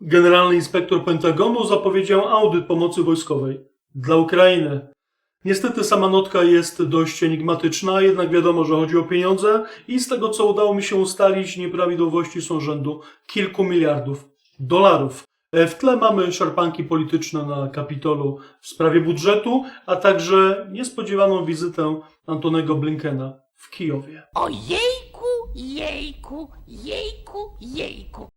Generalny inspektor Pentagonu zapowiedział audyt pomocy wojskowej dla Ukrainy. Niestety sama notka jest dość enigmatyczna, jednak wiadomo, że chodzi o pieniądze i z tego co udało mi się ustalić, nieprawidłowości są rzędu kilku miliardów dolarów. E, W tle mamy szarpanki polityczne na Kapitolu w sprawie budżetu, a także niespodziewaną wizytę Antonego Blinkena w Kijowie. O jejku, jejku, jejku, jejku.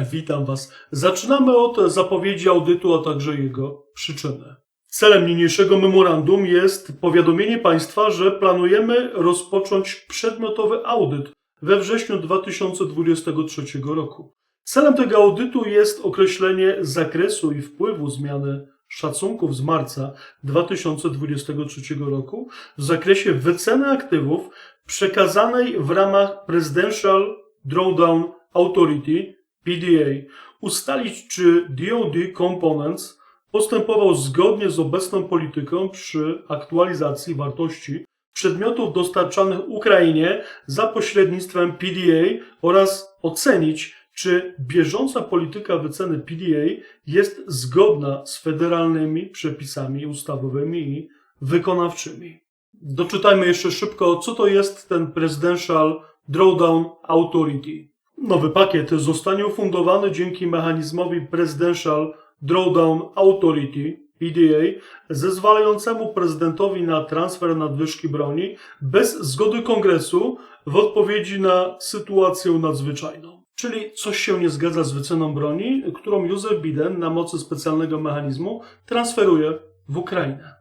Witam Was. Zaczynamy od zapowiedzi audytu, a także jego przyczyny. Celem niniejszego memorandum jest powiadomienie Państwa, że planujemy rozpocząć przedmiotowy audyt we wrześniu 2023 roku. Celem tego audytu jest określenie zakresu i wpływu zmiany szacunków z marca 2023 roku w zakresie wyceny aktywów przekazanej w ramach Presidential Drawdown Authority PDA, ustalić czy DoD Components postępował zgodnie z obecną polityką przy aktualizacji wartości przedmiotów dostarczanych Ukrainie za pośrednictwem PDA oraz ocenić, czy bieżąca polityka wyceny PDA jest zgodna z federalnymi przepisami ustawowymi i wykonawczymi. Doczytajmy jeszcze szybko, co to jest ten Presidential Drawdown Authority. Nowy pakiet zostanie ufundowany dzięki mechanizmowi Presidential Drawdown Authority PDA, zezwalającemu prezydentowi na transfer nadwyżki broni bez zgody kongresu w odpowiedzi na sytuację nadzwyczajną. Czyli coś się nie zgadza z wyceną broni, którą Józef Biden na mocy specjalnego mechanizmu transferuje w Ukrainę.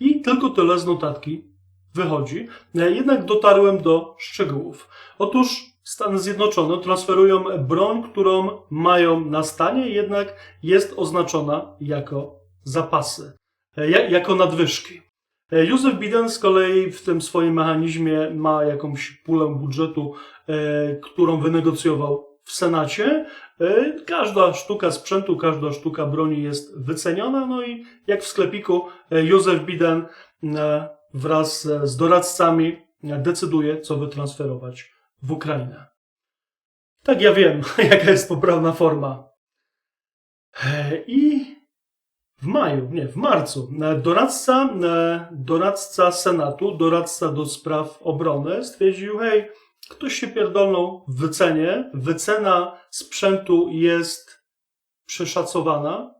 I tylko tyle z notatki wychodzi. Jednak dotarłem do szczegółów. Otóż Stany Zjednoczone transferują broń, którą mają na stanie, jednak jest oznaczona jako zapasy, ja- jako nadwyżki. Józef Biden z kolei w tym swoim mechanizmie ma jakąś pulę budżetu, e, którą wynegocjował w Senacie. E, Każda sztuka sprzętu, każda sztuka broni jest wyceniona, no i jak w sklepiku e, Józef Biden e, wraz e, z doradcami e, decyduje, co wytransferować w Ukrainę. Tak, ja wiem, jaka jest poprawna forma. E, I w maju, nie, w marcu, e, doradca, e, doradca Senatu, doradca do spraw obrony stwierdził, hej, ktoś się pierdolnął w wycenie, wycena sprzętu jest przeszacowana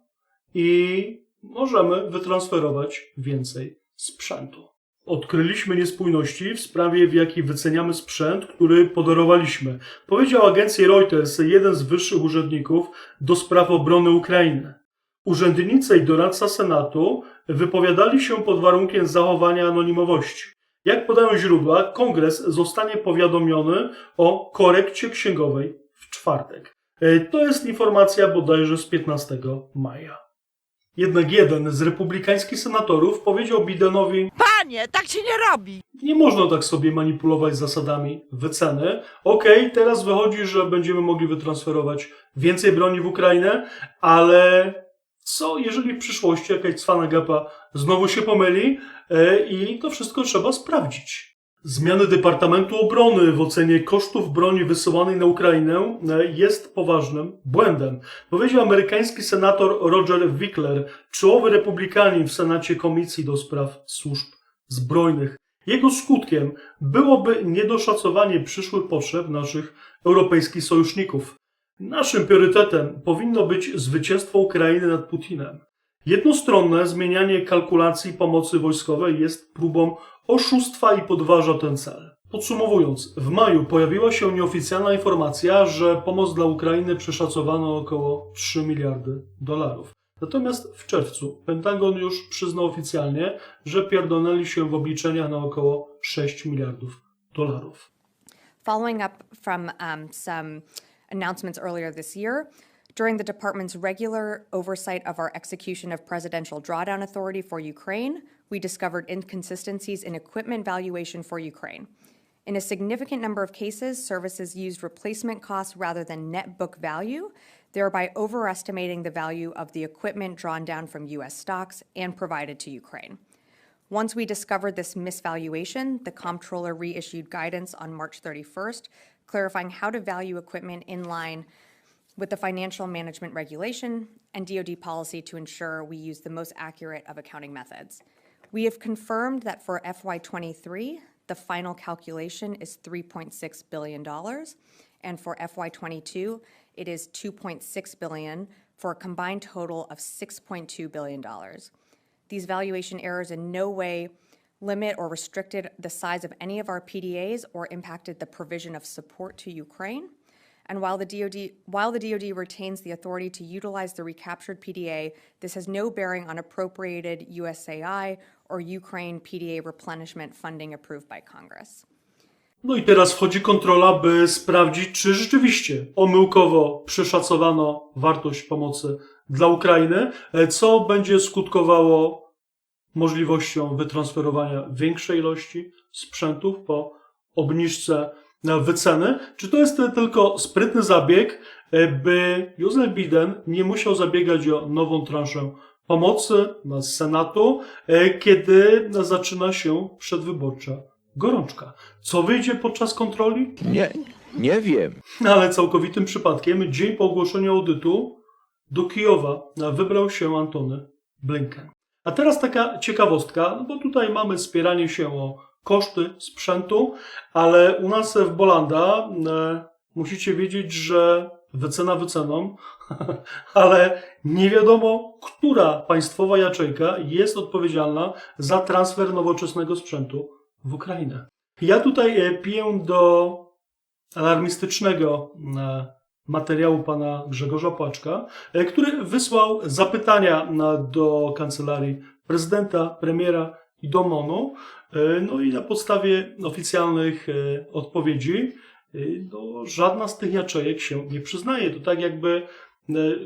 i możemy wytransferować więcej sprzętu. Odkryliśmy niespójności w sprawie, w jakiej wyceniamy sprzęt, który podarowaliśmy. Powiedział agencji Reuters jeden z wyższych urzędników do spraw obrony Ukrainy. Urzędnicy i doradca Senatu wypowiadali się pod warunkiem zachowania anonimowości. Jak podają źródła, kongres zostanie powiadomiony o korekcie księgowej w czwartek. E, To jest informacja bodajże z 15 maja. Jednak jeden z republikańskich senatorów powiedział Bidenowi, Panie, tak się nie robi. nie można tak sobie manipulować zasadami wyceny. Okej, teraz wychodzi, że będziemy mogli wytransferować więcej broni w Ukrainę, ale co jeżeli w przyszłości jakaś cwana gapa znowu się pomyli e, i to wszystko trzeba sprawdzić. Zmiany Departamentu Obrony w ocenie kosztów broni wysyłanej na Ukrainę e, jest poważnym błędem. Powiedział amerykański senator Roger Wickler, czołowy republikanin w Senacie Komisji do Spraw Służb Zbrojnych. Jego skutkiem byłoby niedoszacowanie przyszłych potrzeb naszych europejskich sojuszników. Naszym priorytetem powinno być zwycięstwo Ukrainy nad Putinem. Jednostronne zmienianie kalkulacji pomocy wojskowej jest próbą oszustwa i podważa ten cel. Podsumowując, w maju pojawiła się nieoficjalna informacja, że pomoc dla Ukrainy przeszacowano około 3 miliardy dolarów. Natomiast w czerwcu Pentagon już przyznał oficjalnie, że pierdolnęli się w obliczeniach na około 6 miliardów dolarów. Following up from um, some announcements earlier this year, during the department's regular oversight of our execution of Presidential Drawdown Authority for Ukraine, we discovered inconsistencies in equipment valuation for Ukraine. In a significant number of cases, services used replacement costs rather than net book value, thereby overestimating the value of the equipment drawn down from U.S. stocks and provided to Ukraine. Once we discovered this misvaluation, the comptroller reissued guidance on March 31st, clarifying how to value equipment in line with the financial management regulation and DoD policy to ensure we use the most accurate of accounting methods. We have confirmed that for FY23, the final calculation is $3.6 billion, and for FY22, it is 2.6 billion, for a combined total of $6.2 billion. These valuation errors in no way limit or restricted the size of any of our PDAs or impacted the provision of support to Ukraine. And while the DoD, while the DoD retains the authority to utilize the recaptured PDA, this has no bearing on appropriated USAI or Ukraine PDA replenishment funding approved by Congress. No i teraz wchodzi kontrola, by sprawdzić, czy rzeczywiście omyłkowo przeszacowano wartość pomocy dla Ukrainy, e, co będzie skutkowało możliwością wytransferowania większej ilości sprzętów po obniżce wyceny. Czy to jest tylko sprytny zabieg, e, by Józef Biden nie musiał zabiegać o nową transzę pomocy z Senatu, e, kiedy zaczyna się przedwyborcza gorączka. Co wyjdzie podczas kontroli? Nie, nie wiem. Ale całkowitym przypadkiem, dzień po ogłoszeniu audytu, do Kijowa wybrał się Antony Blinken. A teraz taka ciekawostka, bo tutaj mamy spieranie się o koszty sprzętu, ale u nas w Bolanda e, musicie wiedzieć, że wycena wyceną, ale nie wiadomo, która państwowa jaczejka jest odpowiedzialna za transfer nowoczesnego sprzętu w Ukrainę. Ja tutaj e, piję do alarmistycznego e, materiału pana Grzegorza Płaczka, który wysłał zapytania do kancelarii prezydenta, premiera i do MONU. E, No i na podstawie oficjalnych e, odpowiedzi e, no, żadna z tych jaczejek się nie przyznaje. To tak jakby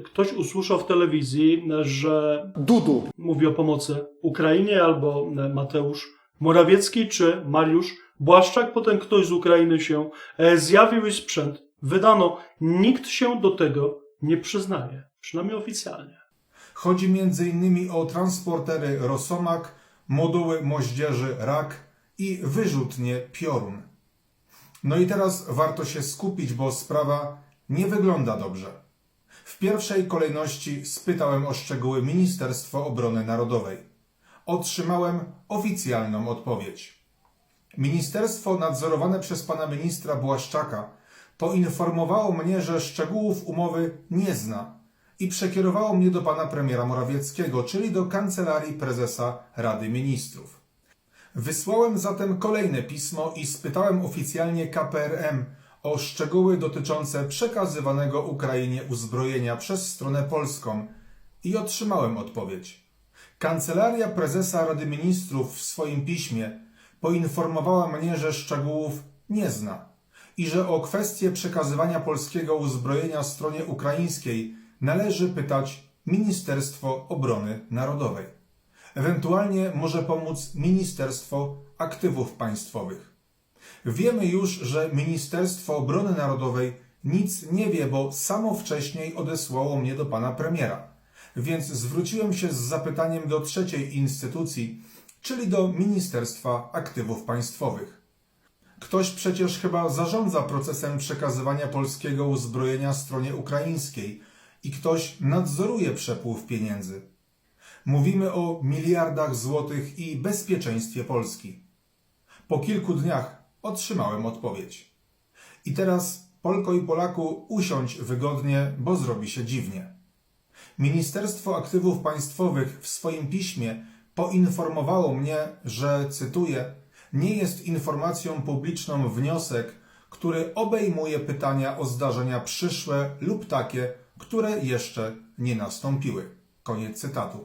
ktoś usłyszał w telewizji, że Dudu. mówi o pomocy Ukrainie, albo Mateusz Morawiecki, czy Mariusz Błaszczak. Potem ktoś z Ukrainy się zjawił i sprzęt wydano. Nikt się do tego nie przyznaje, przynajmniej oficjalnie. Chodzi m.in. o transportery Rosomak, moduły moździerzy Rak i wyrzutnie Piorun. No i teraz warto się skupić, bo sprawa nie wygląda dobrze. W pierwszej kolejności spytałem o szczegóły Ministerstwo Obrony Narodowej. Otrzymałem oficjalną odpowiedź. Ministerstwo nadzorowane przez pana ministra Błaszczaka poinformowało mnie, że szczegółów umowy nie zna i przekierowało mnie do pana premiera Morawieckiego, czyli do kancelarii prezesa Rady Ministrów. Wysłałem zatem kolejne pismo i spytałem oficjalnie KPRM o szczegóły dotyczące przekazywanego Ukrainie uzbrojenia przez stronę polską i otrzymałem odpowiedź. Kancelaria prezesa Rady Ministrów w swoim piśmie poinformowała mnie, że szczegółów nie zna i że o kwestię przekazywania polskiego uzbrojenia stronie ukraińskiej należy pytać Ministerstwo Obrony Narodowej. Ewentualnie może pomóc Ministerstwo Aktywów Państwowych. Wiemy już, że Ministerstwo Obrony Narodowej nic nie wie, bo samo wcześniej odesłało mnie do pana premiera. Więc zwróciłem się z zapytaniem do trzeciej instytucji, czyli do Ministerstwa Aktywów Państwowych. Ktoś przecież chyba zarządza procesem przekazywania polskiego uzbrojenia stronie ukraińskiej i ktoś nadzoruje przepływ pieniędzy. Mówimy o miliardach złotych i bezpieczeństwie Polski. Po kilku dniach otrzymałem odpowiedź. I teraz, Polko i Polaku, usiądź wygodnie, bo zrobi się dziwnie. Ministerstwo Aktywów Państwowych w swoim piśmie poinformowało mnie, że, cytuję, nie jest informacją publiczną wniosek, który obejmuje pytania o zdarzenia przyszłe lub takie, które jeszcze nie nastąpiły. Koniec cytatu.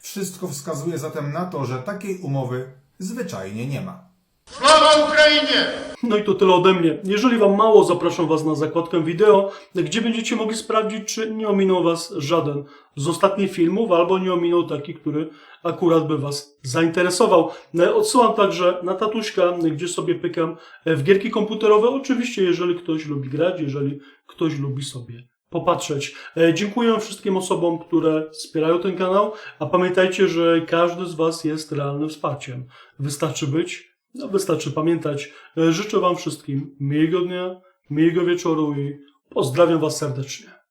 Wszystko wskazuje zatem na to, że takiej umowy zwyczajnie nie ma. Sława Ukrainie! No i to tyle ode mnie. Jeżeli Wam mało, zapraszam Was na zakładkę wideo, gdzie będziecie mogli sprawdzić, czy nie ominął Was żaden z ostatnich filmów, albo nie ominął taki, który akurat by Was zainteresował. E, Odsyłam także na tatuśka, gdzie sobie pykam w gierki komputerowe. Oczywiście, jeżeli ktoś lubi grać, jeżeli ktoś lubi sobie popatrzeć. E, Dziękuję wszystkim osobom, które wspierają ten kanał, a pamiętajcie, że każdy z Was jest realnym wsparciem. Wystarczy być no, wystarczy pamiętać. E, Życzę Wam wszystkim miłego dnia, miłego wieczoru i pozdrawiam Was serdecznie.